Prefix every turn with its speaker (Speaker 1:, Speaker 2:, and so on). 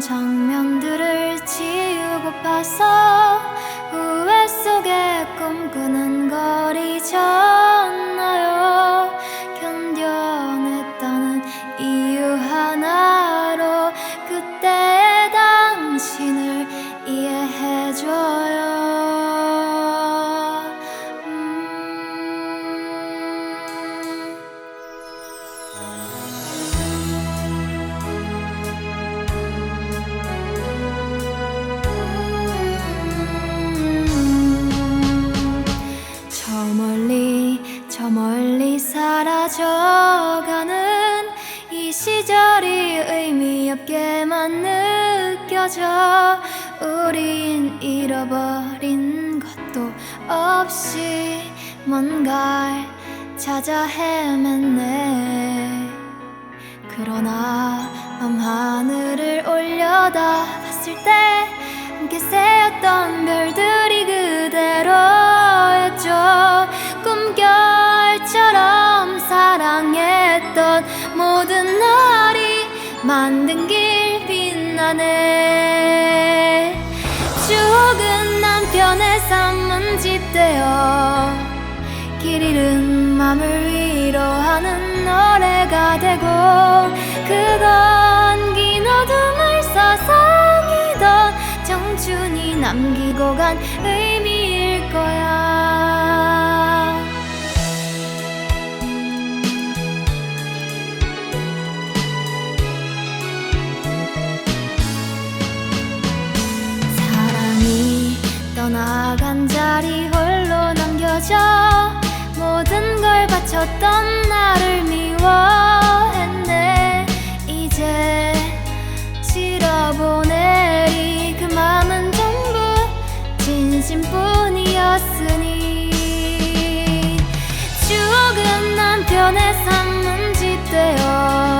Speaker 1: 장면들을 지우고 파서 후회 속에 꿈꾸는 걸 사라져가는 이 시절이 의미 없게만 느껴져. 우린 잃어버린 것도 없이 뭔가를 찾아 헤맸네. 그러나 밤 하늘을 올려다 봤을 때 함께 새었던 했던 모든 날이 만든 길 빛나네. 추억은 남편의 산문집 되어 길 잃은 맘을 위로하는 노래가 되고 그건 긴 어둠을 사상이던 청춘이 남기고 간 의미일 거야 자리 홀로 남겨져 모든 걸 바쳤던 나를 미워했네. 이제 지러보내리. 그 맘은 전부 진심뿐이었으니. 추억은 남편의 산문집 되어